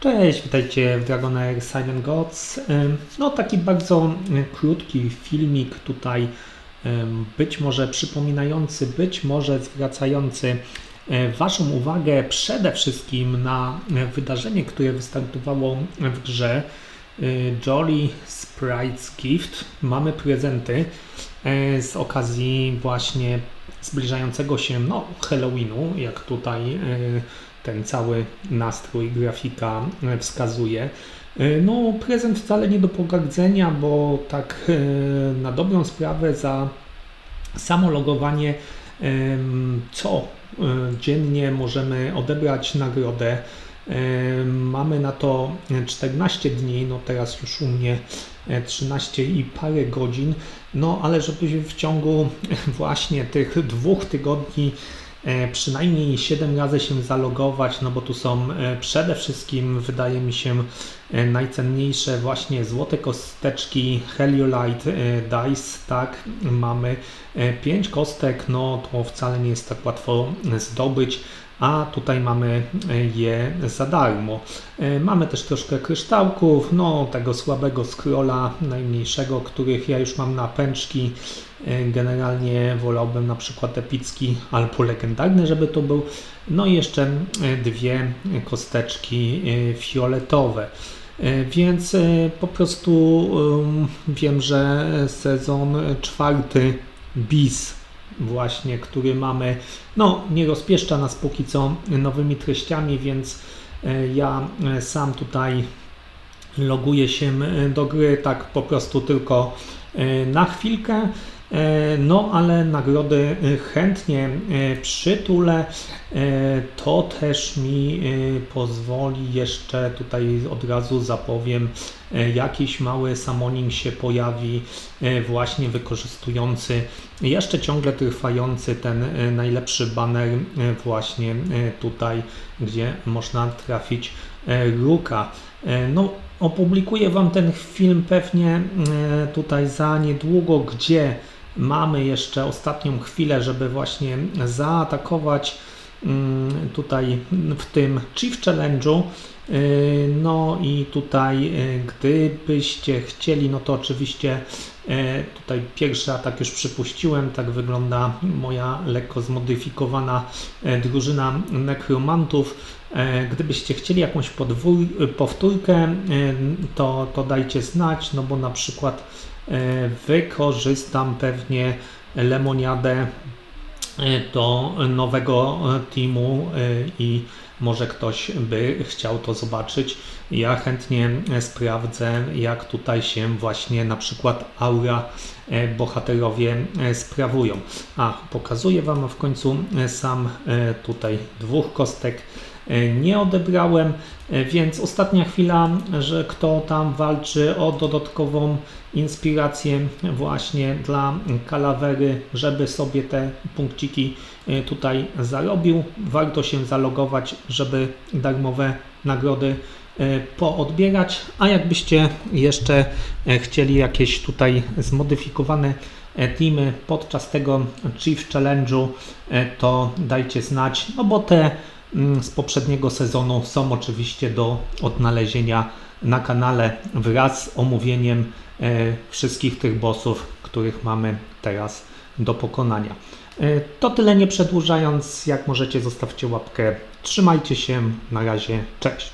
Cześć, witajcie w Dragon Air Silent Gods. No taki bardzo krótki filmik tutaj, być może przypominający, być może zwracający Waszą uwagę przede wszystkim na wydarzenie, które wystartowało w grze Jolly Sprite's Gift. Mamy prezenty y, z okazji właśnie zbliżającego się no, Halloweenu, jak tutaj y, ten cały nastrój grafika e, wskazuje. E, No, prezent wcale nie do pogardzenia, bo tak e, na dobrą sprawę za samo logowanie em, co dziennie możemy odebrać nagrodę. Mamy na to 14 dni, no teraz już u mnie e, 13 i parę godzin, no ale żeby w ciągu właśnie tych dwóch tygodni przynajmniej 7 razy się zalogować, no bo tu są e, przede wszystkim, wydaje mi się, e, najcenniejsze właśnie złote kosteczki Heliolite e, Dice, tak, mamy 5 kostek, no to wcale nie jest tak łatwo zdobyć, a tutaj mamy e, je za darmo. E, Mamy też troszkę kryształków, no tego słabego scrolla najmniejszego, których ja już mam na pęczki. E, Generalnie wolałbym na przykład epicki albo legendarny, żeby to był. No i jeszcze e, dwie kosteczki e, fioletowe. Więc po prostu em, wiem, że sezon czwarty bis właśnie, który mamy, no nie rozpieszcza nas póki co nowymi treściami, więc ja sam tutaj loguję się do gry tak po prostu tylko na chwilkę. E, No, ale nagrody e, chętnie e, przytulę. To też mi pozwoli jeszcze tutaj od razu zapowiem, jakiś mały summoning się pojawi, właśnie wykorzystujący jeszcze ciągle trwający ten najlepszy banner właśnie tutaj, gdzie można trafić Ruka. E, No, opublikuję Wam ten film pewnie tutaj za niedługo, gdzie mamy jeszcze ostatnią chwilę, żeby właśnie zaatakować mm, tutaj w tym Chief Challenge'u. Yy, No i tutaj, yy, gdybyście chcieli, no to oczywiście yy, tutaj pierwszy atak już przypuściłem. Tak wygląda moja lekko zmodyfikowana drużyna nekromantów. Gdybyście chcieli jakąś powtórkę, to, to dajcie znać, no bo na przykład wykorzystam pewnie lemoniadę yy, do nowego yy, teamu i może ktoś by chciał to zobaczyć. Ja chętnie e, sprawdzę, jak tutaj się właśnie na przykład aura e, bohaterowie e, sprawują. A, pokazuję Wam w końcu e, sam e, tutaj dwóch kostek e, nie odebrałem, więc ostatnia chwila, że kto tam walczy o dodatkową inspirację właśnie dla kalawery, żeby sobie te punkciki e, tutaj zarobił. Warto się zalogować, żeby darmowe nagrody e, poodbierać, a jakbyście jeszcze e, chcieli jakieś tutaj zmodyfikowane teamy podczas tego Chief Challenge'u, to dajcie znać, no bo te z poprzedniego sezonu są oczywiście do odnalezienia na kanale wraz z omówieniem e, wszystkich tych bossów, których mamy teraz do pokonania. E, To tyle nie przedłużając, jak możecie zostawcie łapkę. Trzymajcie się, na razie, cześć.